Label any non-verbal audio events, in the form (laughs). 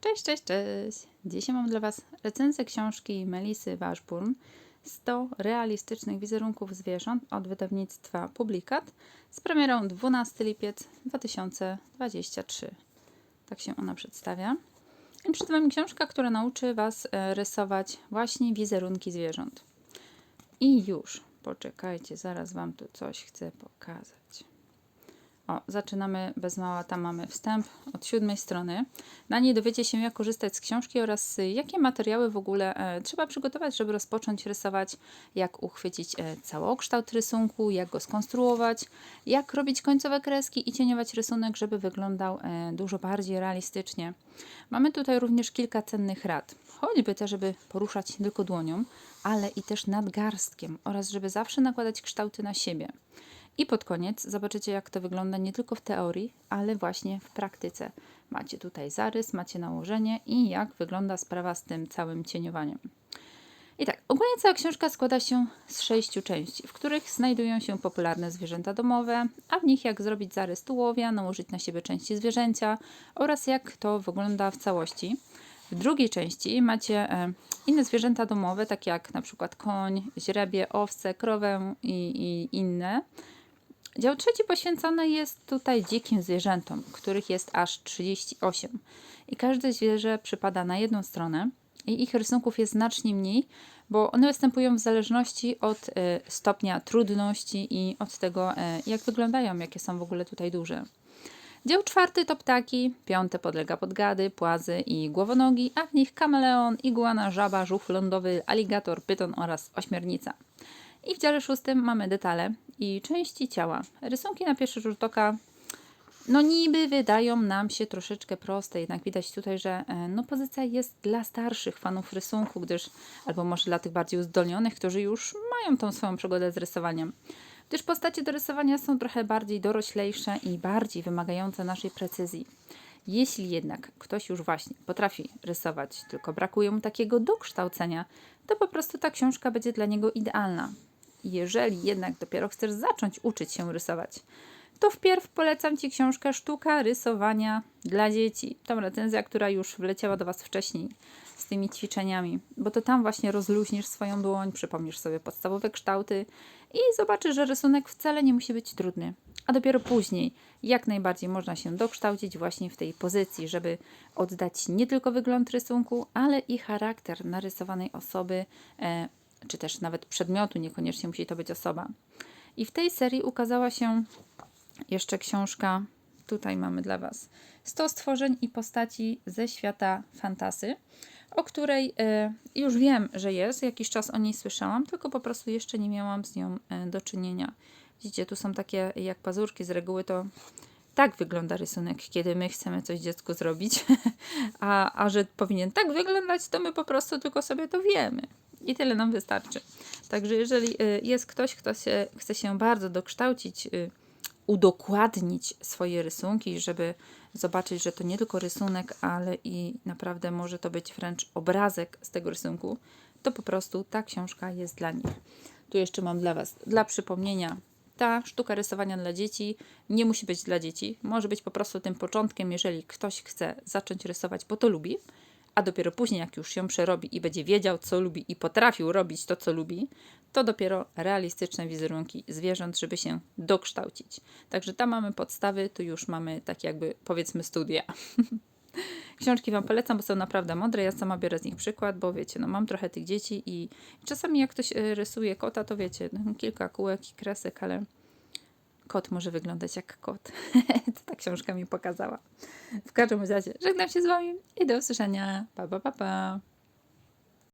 Cześć, cześć, cześć! Dzisiaj mam dla Was recenzję książki Melisy Washburn 100 realistycznych wizerunków zwierząt od wydawnictwa Publikat z premierą 12 lipiec 2023. Tak się ona przedstawia. I przed Wami książka, która nauczy Was e, rysować właśnie wizerunki zwierząt. I już, poczekajcie, zaraz Wam tu coś chcę pokazać. O, zaczynamy bez mała, tam mamy wstęp od siódmej strony. Na niej dowiecie się, jak korzystać z książki oraz y, jakie materiały w ogóle e, trzeba przygotować, żeby rozpocząć rysować, jak uchwycić e, całokształt rysunku, jak go skonstruować, jak robić końcowe kreski i cieniować rysunek, żeby wyglądał e, dużo bardziej realistycznie. Mamy tutaj również kilka cennych rad, choćby te, żeby poruszać tylko dłonią, ale i też nadgarstkiem oraz żeby zawsze nakładać kształty na siebie. I pod koniec zobaczycie, jak to wygląda nie tylko w teorii, ale właśnie w praktyce. Macie tutaj zarys, macie nałożenie i jak wygląda sprawa z tym całym cieniowaniem. I tak, ogólnie cała książka składa się z sześciu części, w których znajdują się popularne zwierzęta domowe, a w nich jak zrobić zarys tułowia, nałożyć na siebie części zwierzęcia oraz jak to wygląda w całości. W drugiej części macie e, inne zwierzęta domowe, takie jak na przykład koń, źrebie, owce, krowę i, i inne. Dział trzeci poświęcony jest tutaj dzikim zwierzętom, których jest aż 38. I każde zwierzę przypada na jedną stronę i ich rysunków jest znacznie mniej, bo one występują w zależności od y, stopnia trudności i od tego, y, jak wyglądają, jakie są w ogóle tutaj duże. Dział czwarty to ptaki, piąte podlega podgady, płazy i głowonogi, a w nich kameleon, iguana, żaba, żuch lądowy, aligator, pyton oraz ośmiornica. I w dziale szóstym mamy detale i części ciała. Rysunki na pierwszy rzut oka no niby wydają nam się troszeczkę proste, jednak widać tutaj, że e, no, pozycja jest dla starszych fanów rysunku, gdyż, albo może dla tych bardziej uzdolnionych, którzy już mają tą swoją przygodę z rysowaniem. Gdyż postacie do rysowania są trochę bardziej doroślejsze i bardziej wymagające naszej precyzji. Jeśli jednak ktoś już właśnie potrafi rysować, tylko brakuje mu takiego dokształcenia, to po prostu ta książka będzie dla niego idealna. Jeżeli jednak dopiero chcesz zacząć uczyć się rysować, to wpierw polecam Ci książkę Sztuka rysowania dla dzieci. Tą recenzja, która już wleciała do Was wcześniej z tymi ćwiczeniami, bo to tam właśnie rozluźnisz swoją dłoń, przypomnisz sobie podstawowe kształty i zobaczysz, że rysunek wcale nie musi być trudny. A dopiero później, jak najbardziej można się dokształcić właśnie w tej pozycji, żeby oddać nie tylko wygląd rysunku, ale i charakter narysowanej osoby, e, czy też nawet przedmiotu, niekoniecznie musi to być osoba. I w tej serii ukazała się jeszcze książka, tutaj mamy dla Was 100 stworzeń i postaci ze świata fantasy, o której y, już wiem, że jest, jakiś czas o niej słyszałam, tylko po prostu jeszcze nie miałam z nią y, do czynienia. Widzicie, tu są takie jak pazurki, z reguły to tak wygląda rysunek, kiedy my chcemy coś dziecku zrobić, (laughs) a, a że powinien tak wyglądać, to my po prostu tylko sobie to wiemy. I tyle nam wystarczy. Także jeżeli y, jest ktoś, kto się, chce się bardzo dokształcić, y, udokładnić swoje rysunki, żeby zobaczyć, że to nie tylko rysunek, ale i naprawdę może to być wręcz obrazek z tego rysunku, to po prostu ta książka jest dla nich. Tu jeszcze mam dla Was, dla przypomnienia, ta sztuka rysowania dla dzieci nie musi być dla dzieci. Może być po prostu tym początkiem, jeżeli ktoś chce zacząć rysować, bo to lubi a dopiero później, jak już się przerobi i będzie wiedział, co lubi i potrafił robić to, co lubi, to dopiero realistyczne wizerunki zwierząt, żeby się dokształcić. Także tam mamy podstawy, tu już mamy takie jakby powiedzmy studia. (laughs) Książki Wam polecam, bo są naprawdę mądre. Ja sama biorę z nich przykład, bo wiecie, no mam trochę tych dzieci i czasami jak ktoś e, rysuje kota, to wiecie, no, kilka kółek i kresek, ale kot może wyglądać jak kot. (laughs) to ta książka mi pokazała. W każdym razie żegnam się z Wami i do usłyszenia. Pa, pa, pa, pa.